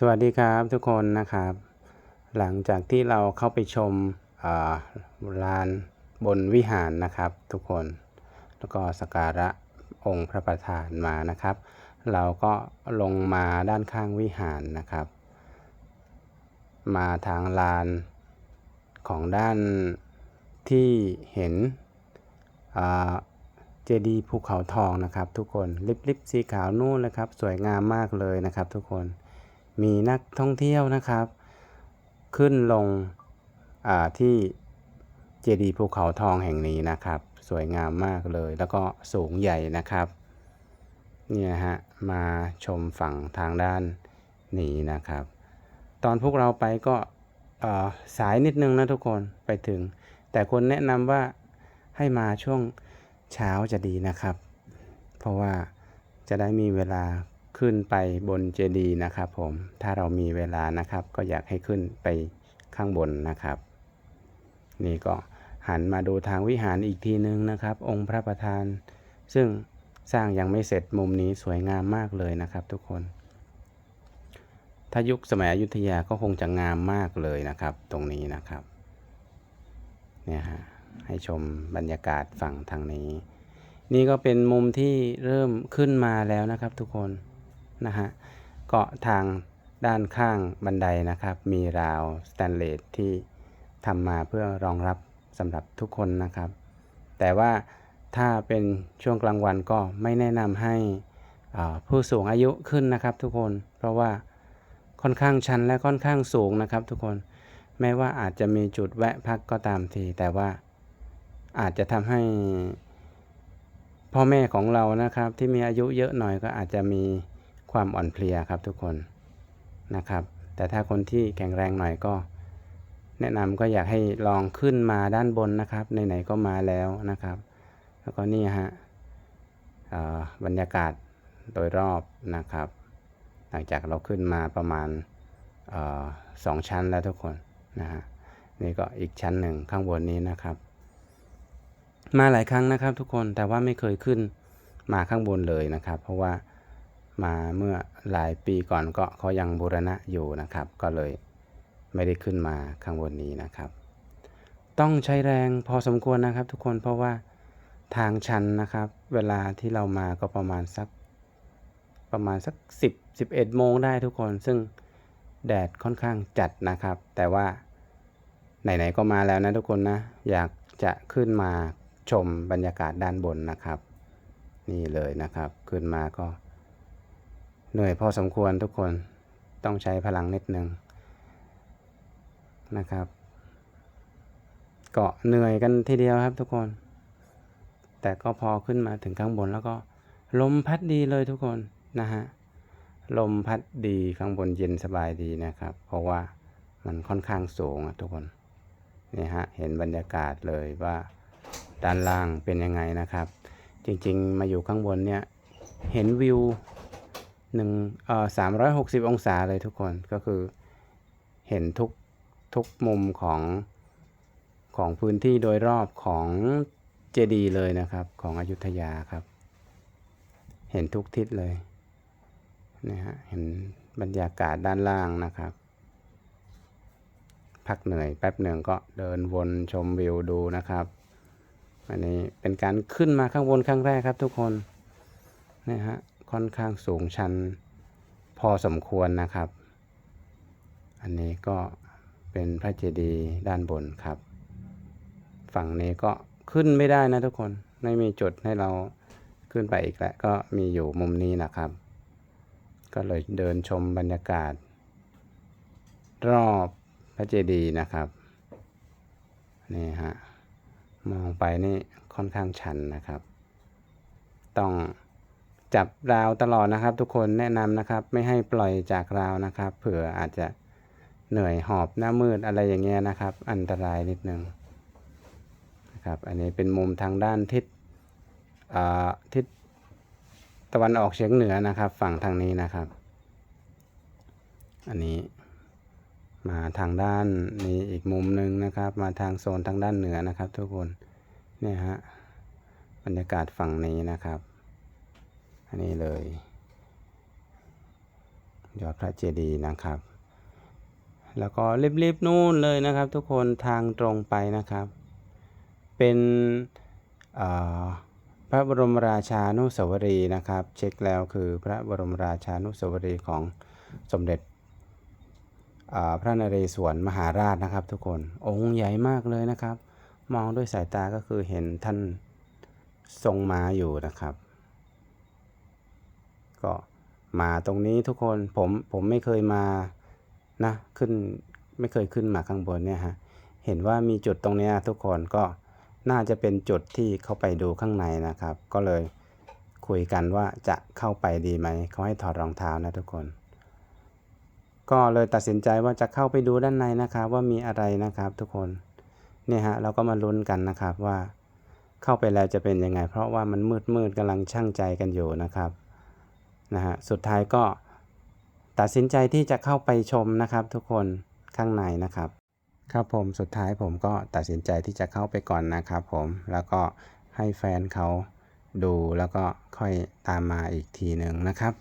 สวัสดีครับทุกคนนะครับ หลังจากที่เราเข้าไปชมลานบนวิหารนะครับ ทุกคนแล้วก็สกการะองค์พระประธานมานะครับ เราก็ลงมาด้านข้างวิหารนะครับ มาทางลานของด้านที่เห็นเจดีย์ภูเขาทองนะครับ ทุกคนลิบๆสีขาวนู่นนะครับ สวยงามมากเลยนะครับ ทุกคน มีนักท่องเที่ยวนะครับ ขึ้นลงอ่าที่เจดีย์ภูเขาทองแห่งนี้นะครับ สวยงามมากเลย แล้วก็สูงใหญ่นะครับนี่นะฮะมาชมฝั่งทางด้านนี้นะครับ ตอนพวกเราไปก็เออสายนิดนึงนะทุกคนไปถึง แต่คนแนะนำว่าให้มาช่วงเช้าจะดีนะครับ เพราะว่าจะได้มีเวลา ขึ้นไปบนเจดีย์นะครับผม ถ้าเรามีเวลานะครับ ก็อยากให้ขึ้นไปข้างบนนะครับ นี่ก็หันมาดูทางวิหารอีกทีนึงนะครับ องค์พระประธาน ซึ่งสร้างยังไม่เสร็จมุมนี้สวยงามมากเลยนะครับ ทุกคน ถ้ายุคสมัยอยุธยาก็คงจะงามมากเลยนะครับ ตรงนี้นะครับ เนี่ยฮะ ให้ชมบรรยากาศฝั่งทางนี้ นี่ก็เป็นมุมที่เริ่มขึ้นมาแล้วนะครับ ทุกคน นะฮะเกาะทางด้านข้างบันไดนะครับ มีราวสแตนเลสที่ทำมาเพื่อรองรับสำหรับทุกคนนะครับ แต่ว่าถ้าเป็นช่วงกลางวันก็ไม่แนะนำให้ผู้สูงอายุขึ้นนะครับทุกคน เพราะว่าค่อนข้างชันและค่อนข้างสูงนะครับ ทุกคน แม้ว่าอาจจะมีจุดแวะพักก็ตามที แต่ว่าอาจจะทำให้พ่อแม่ของเรานะครับที่มีอายุเยอะหน่อยก็อาจจะมี ความอ่อนเพลียครับทุกคนนะครับ แต่ถ้าคนที่แข็งแรงหน่อยก็ แนะนำก็อยากให้ลองขึ้นมาด้านบนนะครับไหนๆก็มาแล้วนะครับ แล้วก็นี่ฮะบรรยากาศโดยรอบนะครับ หลังจากเราขึ้นมาประมาณออสองชั้นแล้วทุกคนนะฮะนี่ก็อีกชั้นหนึ่งข้างบนนี้นะครับ มาหลายครั้งนะครับทุกคนแต่ว่าไม่เคยขึ้นมาข้างบนเลยนะครับ เพราะว่า มาเมื่อหลายปีก่อนก็เขายังบูรณะอยู่นะครับ ก็เลยไม่ได้ขึ้นมาข้างบนนี้นะครับ ต้องใช้แรงพอสมควรนะครับ ทุกคนเพราะว่าทางชันนะครับ เวลาที่เรามาก็ประมาณสักประมาณสัก 10 11โมงได้ทุกคนซึ่งแดดค่อนข้างจัดนะครับ แต่ว่าไหนๆก็มาแล้วนะทุกคนนะ อยากจะขึ้นมาชมบรรยากาศด้านบนนะครับ นี่เลยนะครับ ขึ้นมาก็ เหนื่อยพอสมควรทุกคนต้องใช้พลังนิดนึงนะครับก็เหนื่อยกันทีเดียวครับทุกคน แต่ก็พอขึ้นมาถึงข้างบนแล้วก็ ลมพัดดีเลยทุกคนนะฮะลมพัดดีข้างบนเย็นสบายดีนะครับ เพราะว่ามันค่อนข้างสูงอะทุกคนนี่ฮะเห็นบรรยากาศเลยว่าด้านล่างเป็นยังไงนะครับ จริงๆ มาอยู่ข้างบนเนี่ยเห็นวิว หนึ่งเอ่อสามร้อยหกสิบองศาเลยทุกคนก็คือเห็นทุกทุกมุมของของพื้นที่โดยรอบของเจดีย์เลยนะครับของอยุธยาครับ เห็นทุกทิศเลยนะฮะเห็นบรรยากาศด้านล่างนะครับ พักเหนื่อยแป๊บหนึ่งก็เดินวนชมวิวดูนะครับ อันนี้เป็นการขึ้นมาข้างบนครั้งแรกครับทุกคนนะฮะ ค่อนข้างสูงชันพอสมควรนะครับ อันนี้ก็เป็นพระเจดีย์ด้านบนครับ ฝั่งนี้ก็ขึ้นไม่ได้นะทุกคนไม่มีจุดให้เราขึ้นไปอีกแล้วก็มีอยู่มุมนี้นะครับ ก็เลยเดินชมบรรยากาศ รอบพระเจดีย์นะครับนี่ฮะมองไปนี่ค่อนข้างชันนะครับ ต้อง จับราวตลอดนะครับ ทุกคนแนะนำนะครับ ไม่ให้ปล่อยจากราวนะครับ เผื่ออาจจะเหนื่อยหอบหน้ามืดอะไรอย่างเงี้ยนะครับ อันตรายนิดนึงนะครับ อันนี้เป็นมุมทางด้านทิศอ่าทิศตะวันออกเฉียงเหนือนะครับ ฝั่งทางนี้นะครับ อันนี้มาทางด้านนี้อีกมุมหนึ่งนะครับ มาทางโซนทางด้านเหนือนะครับ ทุกคนเนี่ยฮะบรรยากาศฝั่งนี้นะครับ อันนี้เลย ยอดพระเจดีย์นะครับ แล้วก็รีบๆนู่นเลยนะครับ ทุกคนทางตรงไปนะครับ เป็นพระบรมราชานุสาวรีนะครับ เช็คแล้วคือพระบรมราชานุสาวรีของสมเด็จพระนเรศวรมหาราชนะครับ ทุกคนองค์ใหญ่มากเลยนะครับ มองด้วยสายตาก็คือเห็นท่านทรงมาอยู่นะครับ ก็มาตรงนี้ทุกคนผมผมไม่เคยมานะขึ้นไม่เคยขึ้นมาข้างบนเนี่ยฮะเห็นว่ามีจุดตรงเนี้ยทุกคนก็น่าจะเป็นจุดที่เข้าไปดูข้างในนะครับ ก็เลยคุยกันว่าจะเข้าไปดีไหมเขาให้ถอดรองเท้านะทุกคน ก็เลยตัดสินใจว่าจะเข้าไปดูด้านในนะครับว่ามีอะไรนะครับทุกคนเนี่ยฮะเราก็มาลุ้นกันนะครับว่า เข้าไปแล้วจะเป็นยังไง เพราะว่ามันมืดมืดกำลังช่างใจกันอยู่นะครับ นะฮะสุดท้ายก็ตัดสินใจที่จะเข้าไปชมนะครับ ทุกคนข้างในนะครับครับผมสุดท้ายผมก็ตัดสินใจที่จะเข้าไปก่อนนะครับผมแล้วก็ให้แฟนเขาดูแล้วก็ค่อยตามมาอีกทีหนึ่งนะครับ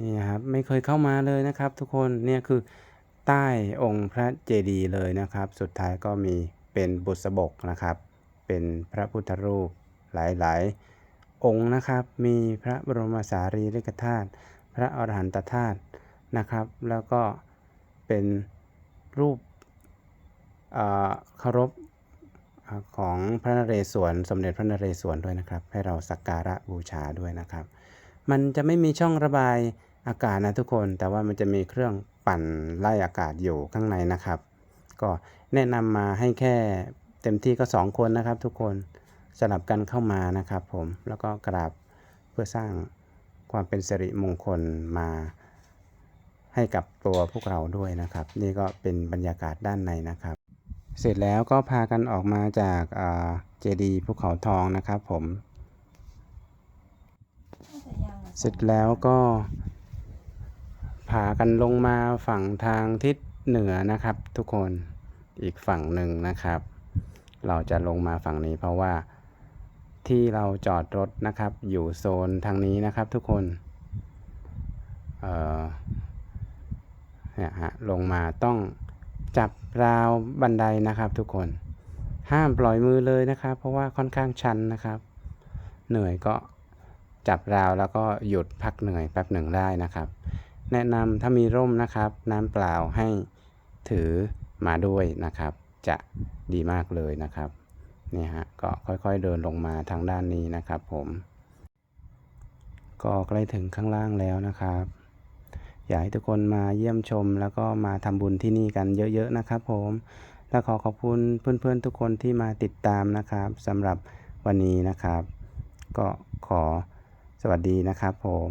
นี่ครับไม่เคยเข้ามาเลยนะครับ ทุกคนเนี่ยคือใต้องค์พระเจดีย์เลยนะครับ สุดท้ายก็มีเป็นบุษบกนะครับ เป็นพระพุทธรูปหลายๆ องค์นะครับ มีพระบรมสารีริกธาตุพระอรหันตธาตุนะครับ แล้วก็เป็นรูปเคารพของพระนเรศวรสมเด็จพระนเรศวรด้วยนะครับ ให้เราสักการะบูชาด้วยนะครับ มันจะไม่มีช่องระบายอากาศนะทุกคน แต่ว่ามันจะมีเครื่องปั่นไล่อากาศอยู่ข้างในนะครับ ก็แนะนำมาให้แค่เต็มที่ก็ 2 คนนะครับทุกคน สลับกันเข้ามานะครับผมแล้วก็กราบเพื่อสร้างความเป็นสิริมงคลมาให้กับตัวพวกเราด้วยนะครับ นี่ก็เป็นบรรยากาศด้านในนะครับ เสร็จแล้วก็พากันออกมาจากเจดีย์ภูเขาทองนะครับผม เสร็จแล้วก็พากันลงมาฝั่งทางทิศเหนือนะครับ ทุกคนอีกฝั่งหนึ่งนะครับ เราจะลงมาฝั่งนี้เพราะว่า ที่เราจอดรถนะครับ อยู่โซนทางนี้นะครับทุกคนเออเนี่ยฮะลงมาต้องจับราวบันไดนะครับ ทุกคนห้ามปล่อยมือเลยนะครับ เพราะว่าค่อนข้างชันนะครับ เหนื่อยก็จับราวแล้วก็หยุดพักเหนื่อยแป๊บหนึ่งได้นะครับ แนะนำถ้ามีร่มนะครับ น้ำเปล่าให้ถือมาด้วยนะครับ จะดีมากเลยนะครับ เนี่ยฮะก็ค่อยๆเดินลงมาทางด้านนี้นะครับ ผม ก็ใกล้ถึงข้างล่างแล้วนะครับ อยากให้ทุกคนมาเยี่ยมชมแล้วก็มาทำบุญที่นี่กันเยอะๆนะครับ ผมและขอขอบคุณเพื่อนๆทุกคนที่มาติดตามนะครับสำหรับวันนี้นะครับ ก็ขอสวัสดีนะครับผม